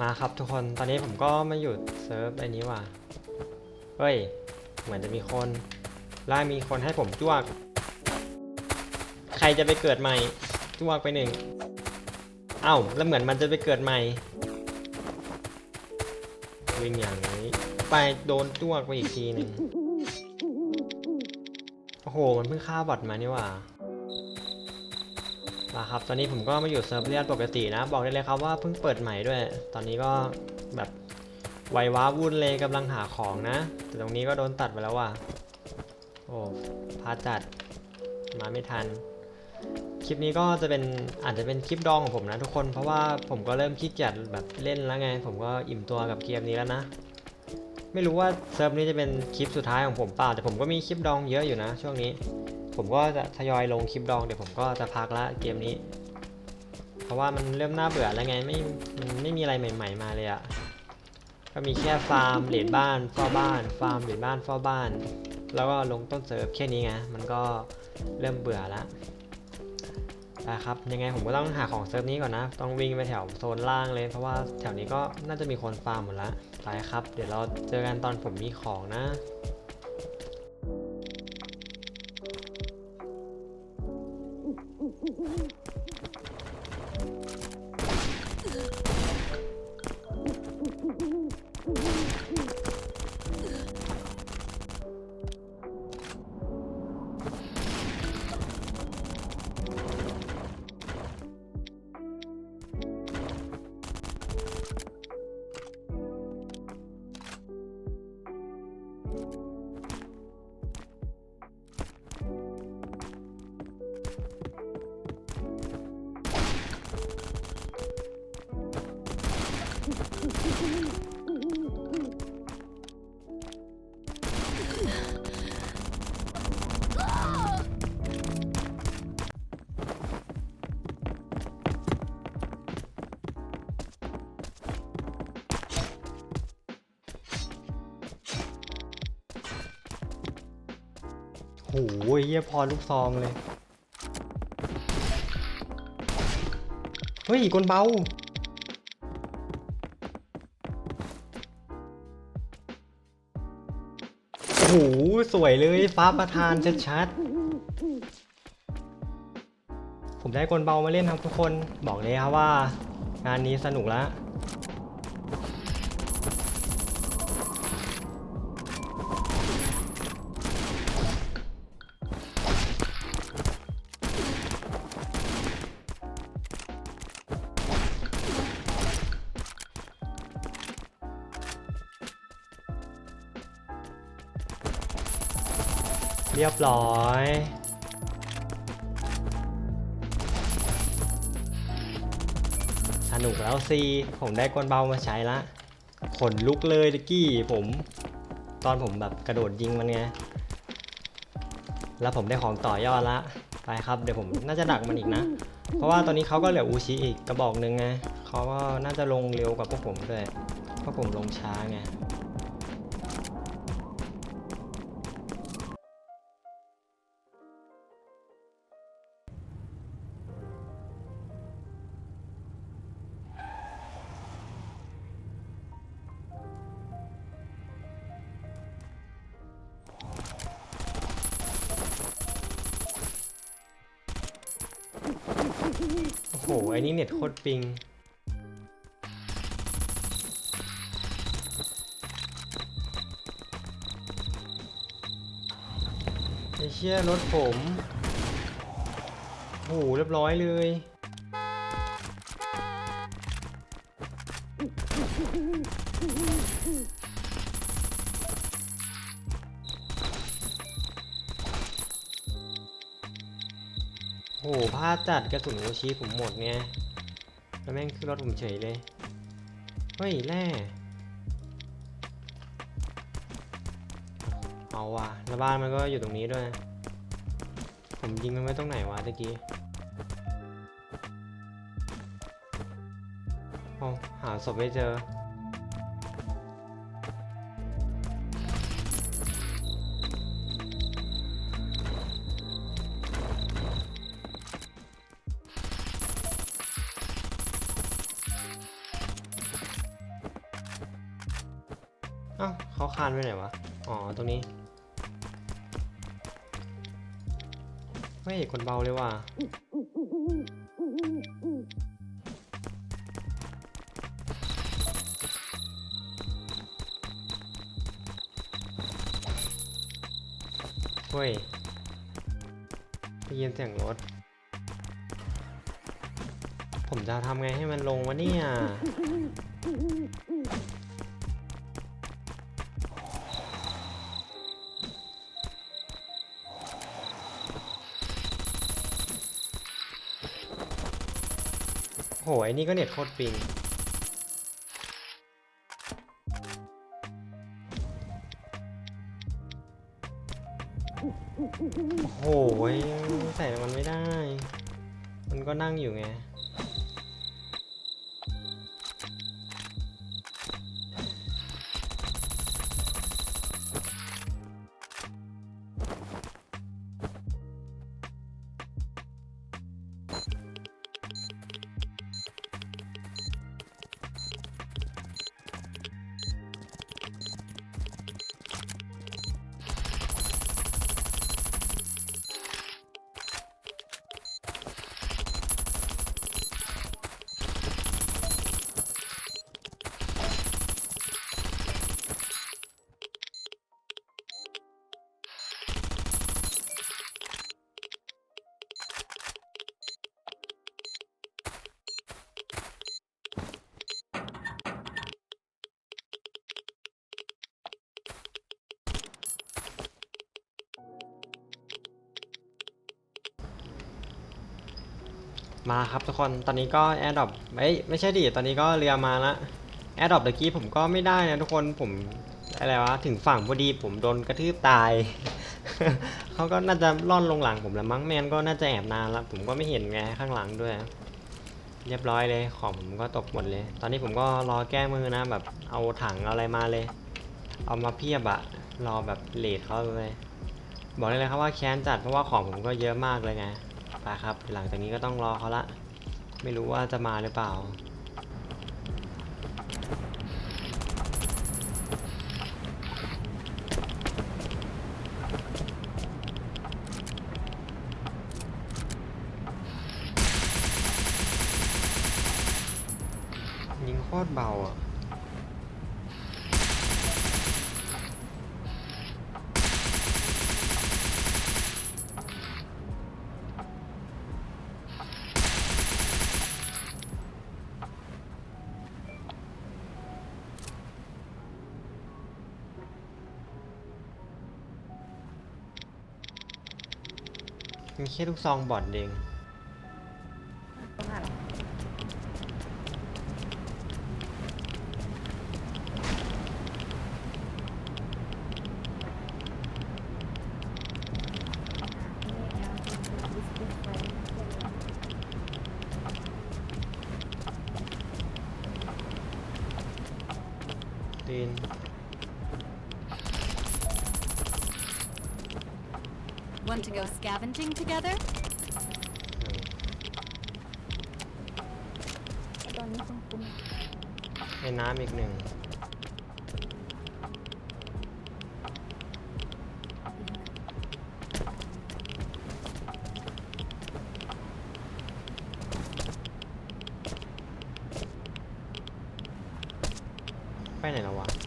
มาครับทุกคนตอนนี้ผมก็มาอยู่เซิร์ฟไอ้นี้ว่ะเฮ้ย เหมือนจะมีคนล่ามีคนให้ผมจ้วก ใครจะไปเกิดใหม่จ้วกไปหนึ่งเอ้าแล้วเหมือนมันจะไปเกิดใหม่ วิ่งอย่างนี้ ไปโดนจ้วกไปอีกทีหนึ่งโอ้โห มันเพิ่งฆ่าบอทมานี่ว่า มาครับ ตอนนี้ผมก็มาอยู่เซิร์ฟเรียนปกตินะ บอกได้เลยครับว่าเพิ่งเปิดใหม่ด้วย ตอนนี้ก็แบบไวว้าวุ่นเลยกำลังหาของนะ แต่ตรงนี้ก็โดนตัดไปแล้วว่ะ โอ้พาจัด มาไม่ทัน คลิปนี้ก็จะเป็นอาจจะเป็นคลิปดองของผมนะทุกคน เพราะว่าผมก็เริ่มขี้เกียจแบบเล่นแล้วไง ผมก็อิ่มตัวกับเกมนี้แล้วนะ ไม่รู้ว่าเซิร์ฟนี้จะเป็นคลิปสุดท้ายของผมเปล่า แต่ผมก็มีคลิปดองเยอะอยู่นะ ช่วงนี้ ผมก็จะทยอยลงคลิปดองเดี๋ยวผมก็จะพักละเกมนี้ เพราะว่ามันเริ่มน่าเบื่อแล้วไงไม่มันไม่มีอะไรใหม่ ๆ มาเลยอะ่ะก็มีแค่ฟาร์มเหรียญบ้านเฝ้าบ้าน ฟาร์มเหรียญบ้านเฝ้าบ้าน แล้วก็ลงต้นเซิร์ฟแค่นี้ไงมันก็เริ่มเบื่อละนะครับยังไงผมก็ต้องหาของเซิร์ฟนี้ก่อนนะ ต้องวิ่งไปแถวโซนล่างเลย เพราะว่าแถวนี้ก็น่าจะมีคนฟาร์มหมดละไปครับ เดี๋ยวเราเจอกันตอนผมมีของนะ โหเยี่ยพอลูกซองเลย เฮ้ยกลเบา โอ้โห สวยเลยฟ้าประธานชัดๆผมได้กลเบามาเล่นครับทุกคน บอกเลยครับว่า งานนี้สนุกแล้ว เรียบร้อย สนุกแล้วสิผมได้กลเบามาใช้ละขนลุกเลยตะกี้ผมตอนผมแบบกระโดดยิงมันไง แล้วผมได้ของต่อยอดละ ไปครับ เดี๋ยวผมน่าจะดักมันอีกนะ เพราะว่าตอนนี้เขาก็เหลืออูชิอีกกระบอกหนึ่งไงเขาก็น่าจะลงเร็วกว่าพวกผมด้วย เพราะผมลงช้าไง ไอ้นี่เน็ตโคตรปิง ไอ้เชี่ยรถผม โห เรียบร้อยเลยาจัดกระสุนโอชีผมหมดไงแล้วแม่งขึ้นรถผมเฉยเลย เฮ้ยแร่เอาว่ะแล้วบ้านมันก็อยู่ตรงนี้ด้วย ผมยิงมันไว้ตรงไหนวะตะกี้เอาหาศพไม่เจอ ตรงนี้เฮ้ยคนเบาเลยว่ะเฮ้ยได้ยินเสียงรถ ผมจะทำไงให้มันลงวะเนี่ย หไอ้นี่ก็เน็ตโคตรปิงโอ้โหยใส่มันไม่ได้ มันก็นั่งอยู่ไง มาครับทุกคนตอนนี้ก็แอร์ดรอปไม่ไม่ใช่ดิตอนนี้ก็เรือมาละแอร์ดรอปตะกี้ผมก็ไม่ได้นะทุกคนผมอะไรวะถึงฝั่งพอดีผมโดนกระทืบตาย เขาก็น่าจะล่อนลงหลังผมแล้วมั้งแมนก็น่าจะแอบนานล้วผมก็ไม่เห็นไงข้างหลังด้วย เรียบร้อยเลยของผมก็ตกหมดเลย ตอนนี้ผมก็รอแก้มือนะแบบเอาถังอะไรมาเลย เอามาเพียบอะรอแบบเลทเขาเลย บอกได้เลยครับว่าแค้นจัดเพราะว่าของผมก็เยอะมากเลยไง ไปครับ หลังจากนี้ก็ต้องรอเขาละ ไม่รู้ว่าจะมาหรือเปล่า ยิงโคตรเบาอะ ค่ลูกซองบอดเองต้องหาหรอ scavenging together? ไอ้ตอนนี้คุณคุณในน้ำอีกหนึ่งไปไหนแล้ววะ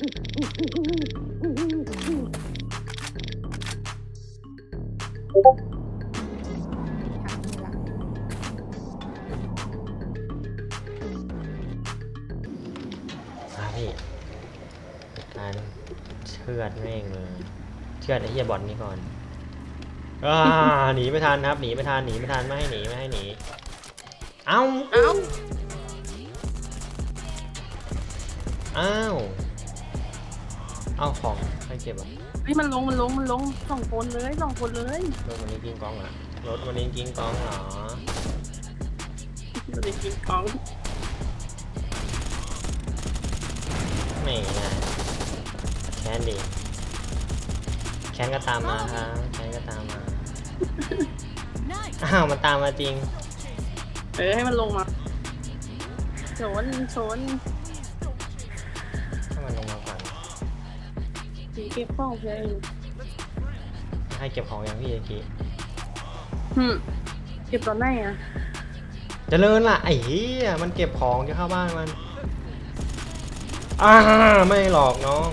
มาพี่การเชือดแม่งเลยเชือดไอ้เหี้ยบอลนี่ก่อนอ่าหนีไม่ทันครับหนีไม่ทันหนีไม่ทันไม่ให้หนีไม่ให้หนีเอ้าเอ้าอ้าว เอ้าของใครเก็บอะเฮ้ยมันลงมันลงมันลงสองคนเลยสองคนเลยรถวันนี้กิงกองเหรอรถวันนี้กิงกองเหรอเราได้กินของไม่ไงแคนดิแคนก็ตามมาครับแคนก็ตามมา Nice. อ้าวมันตามมาจริงเออให้มันลงมาชนชน เก็บของเพลงให้เก็บของอย่างพี่เมื่อกี้หืมเก็บตอนไหนอะเจริญล่ะไอ้เหี้ยมันเก็บของจะเข้าบ้านมันอ่าไม่หลอกน้อง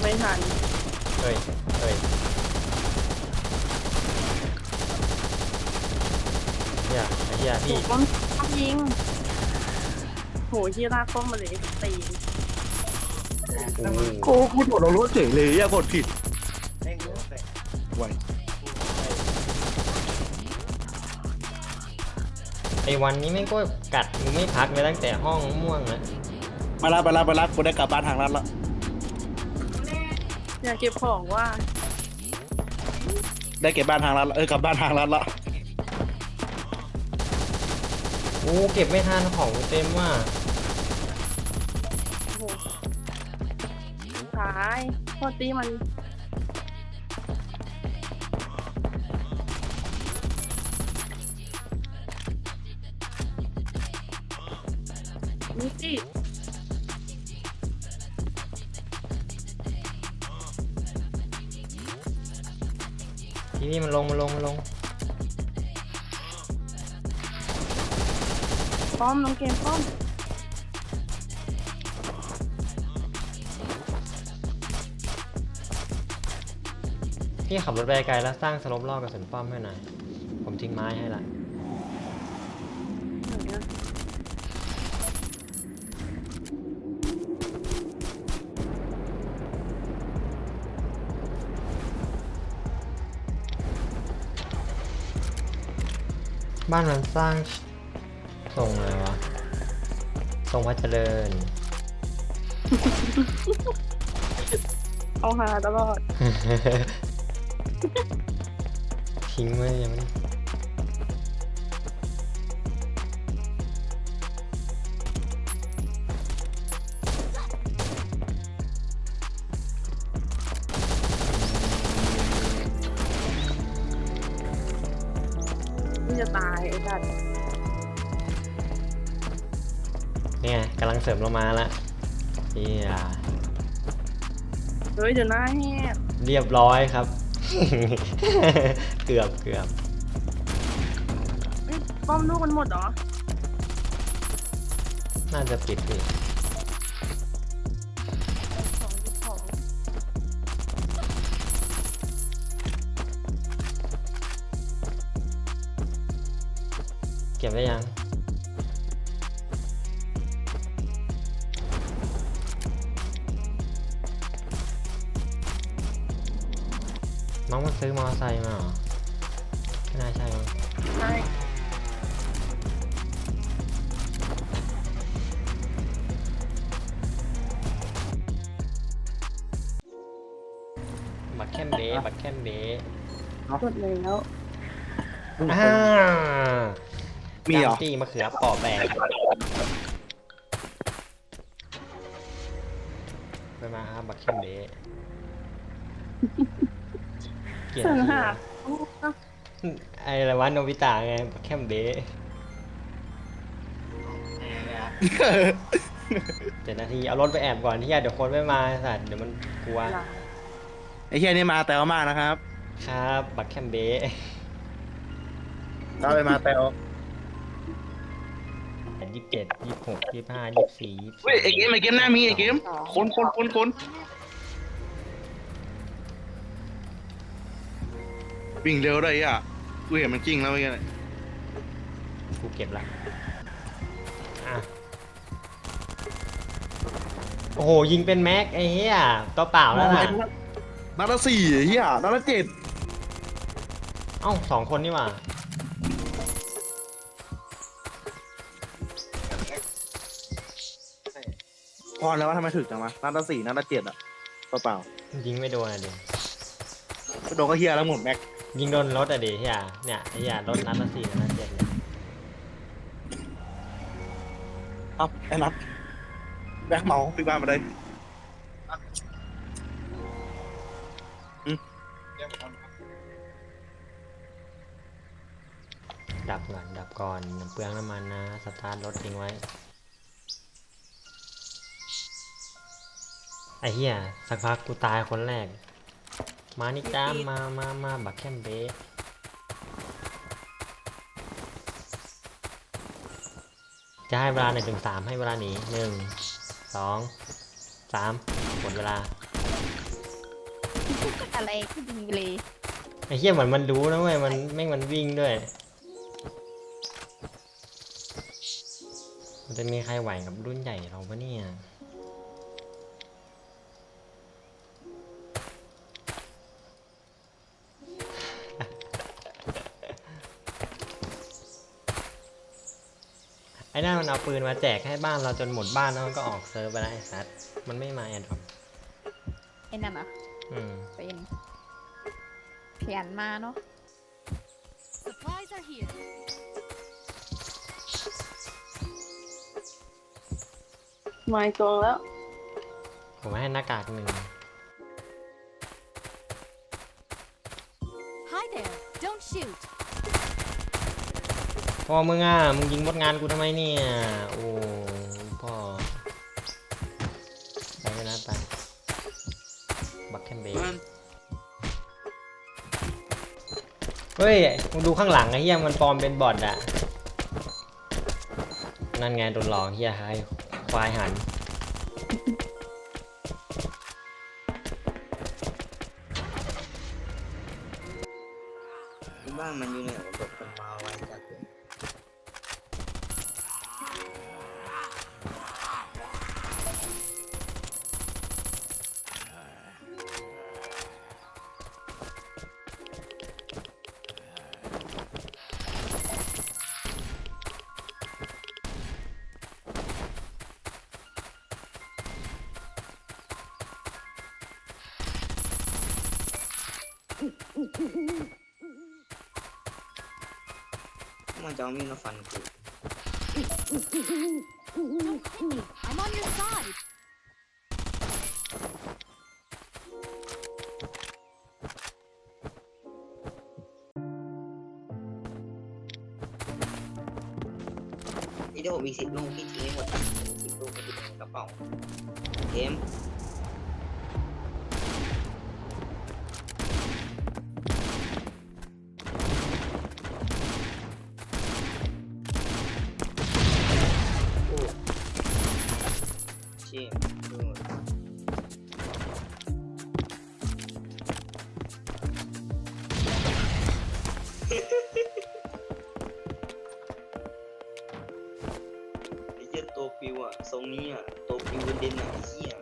ไม่ทันเฮ้ยเฮ้ยเฮียไอ้เหี้ยโหพี่ป้อมป้อมยิงโหที่ลากป้อมมาเลยตีน โอ้โหกูกูโดดลงรถเฉยเลยอย่ากดผิดไวไอ้วันนี้แม่งก็กัดมึงไม่พักเลยตั้งแต่ห้องม่วงนะมาละมาละมาละกูได้กลับบ้านทางรัฐละอยากเก็บของว่าได้เก็บบ้านทางรัฐละเออกลับบ้านทางรัฐละโอ้เก็บไม่ทันของเต็มว่ะายพอตีมันนี่สิพี่นี่มันลงมันลงมันลงป้อมน้องเกมป้อม พี่ขับรถไปไกลแล้วสร้างสลบล่อกับสุนป้อมให้หน่อย ผมทิ้งไม้ให้ละไหนอะบ้านมันสร้างทรงอะไรวะทรงพระเจริญ เอาหาตลอด ทิ้งไว้ยังไม่นี่จะตายไอ้สัตว์เนี่ยกำลังเสริมลงมาละเฮียเฮ้ยเดี๋ยวหน้าแหกเรียบร้อยครับ เกือบเกือบเอ้ยป้อมลูกมันหมดเหรอ น่าจะปิดพี่สองที่สองเก็บได้ยัง น้องมันซื้อมอเตอร์ไซค์มาเหรอไม่น่าใช่มั้งใช่บัตรแคมเบ้บัตรแคมเบ้กดแล้วอ่ามีเหรอจำจี้มะเขือปอแบกไปมาครับบัตรแคมเบ้ เกลียดเสิร์ที่หาว่ะโอ้อะไอ้อะไรวะโนบิตะไงบัตรแคมเบ้เจ็ดนาทีเอารถไปแอบก่อนที่ยเดี๋ยวคนไม่มาไอ้สัตว์เดี๋ยวมันกลัวหลาไอ้เฮียนี่มาแต่ว่ามากนะครับ ครับบักแคมเบะตามไปมาแตวยี่สิบเจ็ดยี่สิบหกยี่สิบห้ายี่สิบสี่ยี่สิบเฮ้ยไอเกมไอเกมหน้ามีไอเกมคนคนคนคน วิ่งเร็วได้อะกูเห็นมันกิ้งแล้วเมื่อกี้น่ะกูเก็บละอะโอ้โห ยิงเป็นแม็กไอ้เหี้ยตัวเปล่าแล้วนะนัดละสี่เฮียนัดละเจ็ดเอ้าสองคนนี่หว่าพอแล้วว่าทำไมถึกจังวะนัดละสี่นัดละเจ็ดอะเปล่ายิงไม่โดนอะดิๆก็โดนก็เฮียแล้วหมดแม็ก ยิงโดนรถอะดิเฮียเนี่ยไอ้เฮียรถนัดละสี่นัดละเจ็ดเนี่ยเอ้าไอ้นัดแบ็คเมาปิดบ้านมาเลยดับก่อนดับก่อนเปลืองน้ำมันนะสตาร์ทรถทิ้งไว้ไอ้เหี้ยสักพักกูตายคนแรก มานี่จ้ามามามาบักแคมเบะจะให้เวลาหนึ่งถึงสามให้เวลาหนีหนึ่งสองสามหมดเวลาอะไรก็ดีเลยไอ้เหี้ยเหมือนมันรู้นะเว้ยมันแม่งมันวิ่งด้วย มันจะมีใครไหวกับรุ่นใหญ่เราปะเนี่ย ไอ้นั่นมันเอาปืนมาแจกให้บ้านเราจนหมดบ้านแล้วมันก็ออกเซิร์ฟไปแล้วไอ้สัสมันไม่มาแอดหรอกไอ้นั่นอะอืมเป็นเพียนมาเนาะ Supplies are here. มาอีกตัวแล้ว ผมให้หน้ากากหนึ่ง Hi there. Don't shoot. พ่อมึงอะมึงยิงมดงานกูทำไมเนี่ย โอ้พ่อไปไปนะไปบักแคมเบย์เฮ้ยมึงดูข้างหลังไอ้เหี้ยมันปลอมเป็นบอทอะนั่นไงโดนหลอกเหี้ยใครควายหันบ้านมันอยู่เนี่ย มันจะเอามีดมาฟันกู Don't hit me. I'm on your side. นี่ถ้าผมมีสิบลูกพี่ทิ้ง ปิวอะทรงนี้อะตัวปิวเด่นอะเฮีย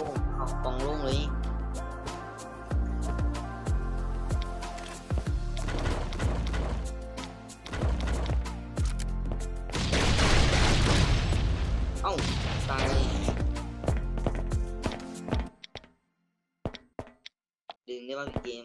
ล่งเอากองโล่งเลยเอ้าตายดึงได้ป่ะพี่เกม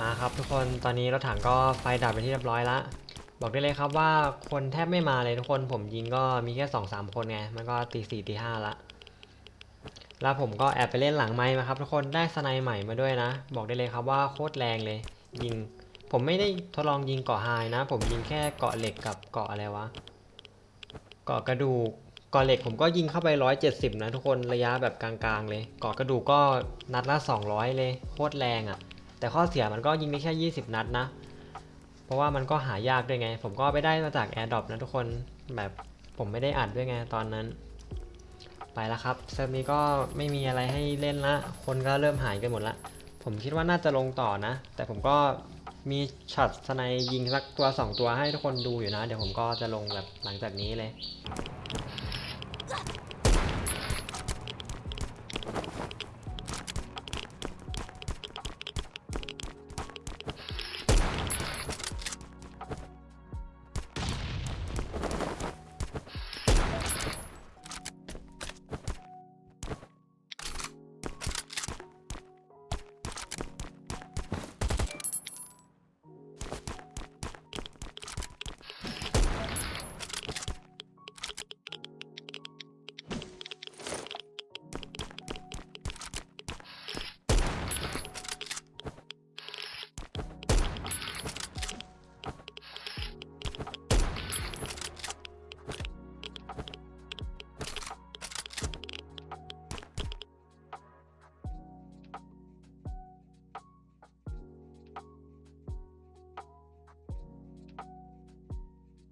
มาครับทุกคนตอนนี้รถถังก็ไฟดับไปที่เรียบร้อยละบอกได้เลยครับว่าคนแทบไม่มาเลยทุกคนผมยิงก็มีแค่สองสามคนไง มันก็ตีสี่ตีห้าละ แล้วผมก็แอบไปเล่นหลังไม้มาครับทุกคนได้สไนใหม่มาด้วยนะ บอกได้เลยครับว่าโคตรแรงเลย ยิง ผมไม่ได้ทดลองยิงเกาะไฮนะ ผมยิงแค่เกาะเหล็กกับเกาะอะไรวะเกาะกระดูกเกาะเหล็กผมก็ยิงเข้าไปร้อยเจ็ดสิบนะทุกคนระยะแบบกลางๆเลยเกาะกระดูกก็นัดละสองร้อยเลยโคตรแรงอะ่ะ แต่ข้อเสียมันก็ยิงได้แค่ 20 นัดนะ เพราะว่ามันก็หายากด้วยไง ผมก็ไปได้มาจาก AirDrop นะทุกคนแบบผมไม่ได้อัดด้วยไงตอนนั้น ไปแล้วครับเซิร์ฟนี้ก็ไม่มีอะไรให้เล่นละ คนก็เริ่มหายกันหมดละ ผมคิดว่าน่าจะลงต่อนะ แต่ผมก็มีช็อตสไนยิงสักตัว 2 ตัวให้ทุกคนดูอยู่นะ เดี๋ยวผมก็จะลงแบบหลังจากนี้เลย